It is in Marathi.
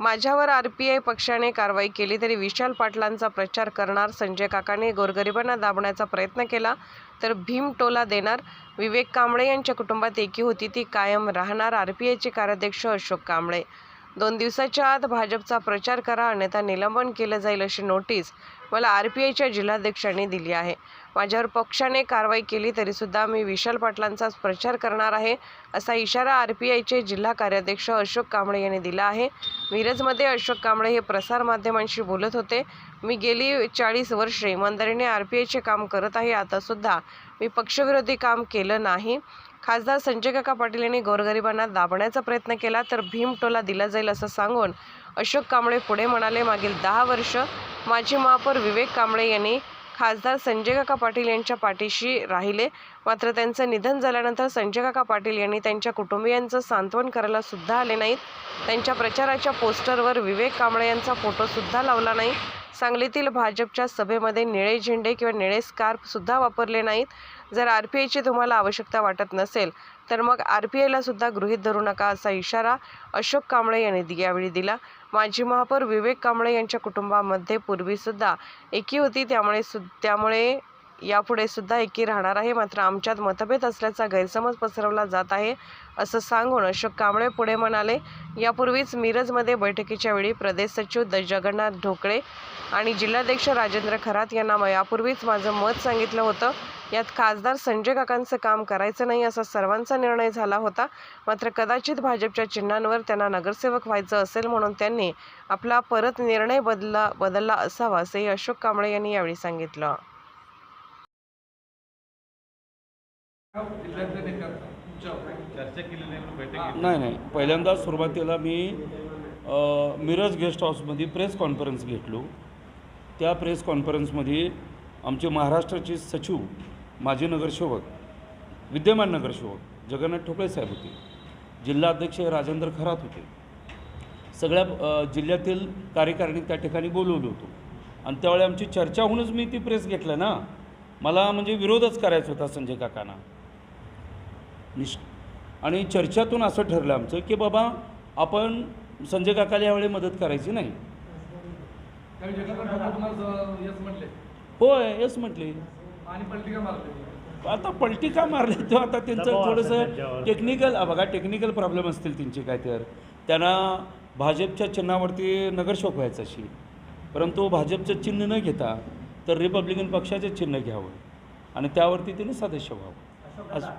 माझ्यावर आर पी आय पक्षाने कारवाई केली तरी विशाल पाटलांचा प्रचार करणार संजय काकांनी. गोरगरिबांना दाबण्याचा प्रयत्न केला तर भीम टोला देणार. विवेक कांबळे यांच्या कुटुंबात एकी होती ती कायम राहणार. आर पी आयचे कार्याध्यक्ष अशोक कांबळे. दोन दिवसाच्या आत भाजपचा प्रचार करा अन्यथा निलंबन केलं जाईल अशी नोटीस मला आर पी आयच्या जिल्हाध्यक्षांनी दिली आहे. माझ्यावर पक्षाने कारवाई केली तरीसुद्धा मी विशाल पाटलांचाच प्रचार करणार आहे असा इशारा आर पी आयचे जिल्हा कार्याध्यक्ष अशोक कांबळे यांनी दिला आहे. मिरजमध्ये अशोक कांबळे हे प्रसारमाध्यमांशी बोलत होते. मी गेली चाळीस वर्षे इमानदारीने आर पी आयचे काम करत आहे आतासुद्धा मी पक्षविरोधी काम केलं नाही. खासदार संजय काका पाटील यांनी गोरगरिबांना दाबण्याचा प्रयत्न केला तर भीमटोला दिला जाईल असं सांगून अशोक कांबळे पुढे म्हणाले मागील दहा वर्ष माजी महापौर विवेक कांबळे यांनी खासदार संजय काका पाटील यांच्या पाठीशी राहिले. मात्र त्यांचं निधन झाल्यानंतर संजय काका पाटील यांनी त्यांच्या कुटुंबियांचं सांत्वन करायला सुद्धा आले नाहीत. त्यांच्या प्रचाराच्या पोस्टरवर विवेक कांबळे यांचा फोटोसुद्धा लावला नाही. सांगलीतील भाजपच्या सभेमध्ये निळे झेंडे किंवा निळे स्कार्फसुद्धा वापरले नाहीत. जर आर पी आयची तुम्हाला आवश्यकता वाटत नसेल तर मग आर पी आयला सुद्धा गृहीत धरू नका असा इशारा अशोक कांबळे यांनी यावेळी दिला. माजी महापौर विवेक कांबळे यांच्या कुटुंबामध्ये पूर्वीसुद्धा एकी होती त्यामुळे सु त्यामुळे यापुढे सुद्धा एकी राहणार आहे. मात्र आमच्यात मतभेद असल्याचा गैरसमज पसरवला जात आहे असं सांगून अशोक कांबळे पुढे म्हणाले. यापूर्वीच मिरजमध्ये बैठकीच्या वेळी प्रदेश सचिव द जगन्नाथ ढोकळे आणि जिल्हाध्यक्ष राजेंद्र खरात यांना यापूर्वीच माझं मत सांगितलं होतं. यात खासदार संजय काकांचं काम करायचं नाही असा सर्वांचा निर्णय झाला होता. मात्र कदाचित भाजपच्या चिन्हांवर त्यांना नगरसेवक व्हायचं असेल म्हणून त्यांनी आपला परत निर्णय बदला बदलला असावा असंही अशोक कांबळे यांनी यावेळी सांगितलं. चर्चा केलेली नाही नाही. पहिल्यांदा सुरुवातीला मी मिरज गेस्ट हाऊसमध्ये प्रेस कॉन्फरन्स घेतलो. त्या प्रेस कॉन्फरन्समध्ये आमचे महाराष्ट्राचे सचिव माजी नगरसेवक विद्यमान नगरसेवक जगन्नाथ ठोकळे साहेब होते. जिल्हा अध्यक्ष राजेंद्र खरात होते. सगळ्या जिल्ह्यातील कार्यकारिणी त्या ठिकाणी बोलवलं होतो. आणि त्यावेळी आमची चर्चा होऊनच मी ती प्रेस घेतलं ना. मला म्हणजे विरोधच करायचा होता संजय काकांना. निश आणि चर्चातून असं ठरलं आमचं की बाबा आपण संजय काकाला यावेळी मदत करायची नाही. होय येस म्हटले. आता पलटी का मारले तो आता त्यांचं थोडंसं टेक्निकल बघा टेक्निकल प्रॉब्लेम असतील त्यांचे काय तर. त्यांना भाजपच्या चिन्हावरती नगरसेवक व्हायचं अशी. परंतु भाजपचं चिन्ह न घेता तर रिपब्लिकन पक्षाचे चिन्ह घ्यावं. आणि त्यावरती त्यांनी सदस्य व्हावं. असं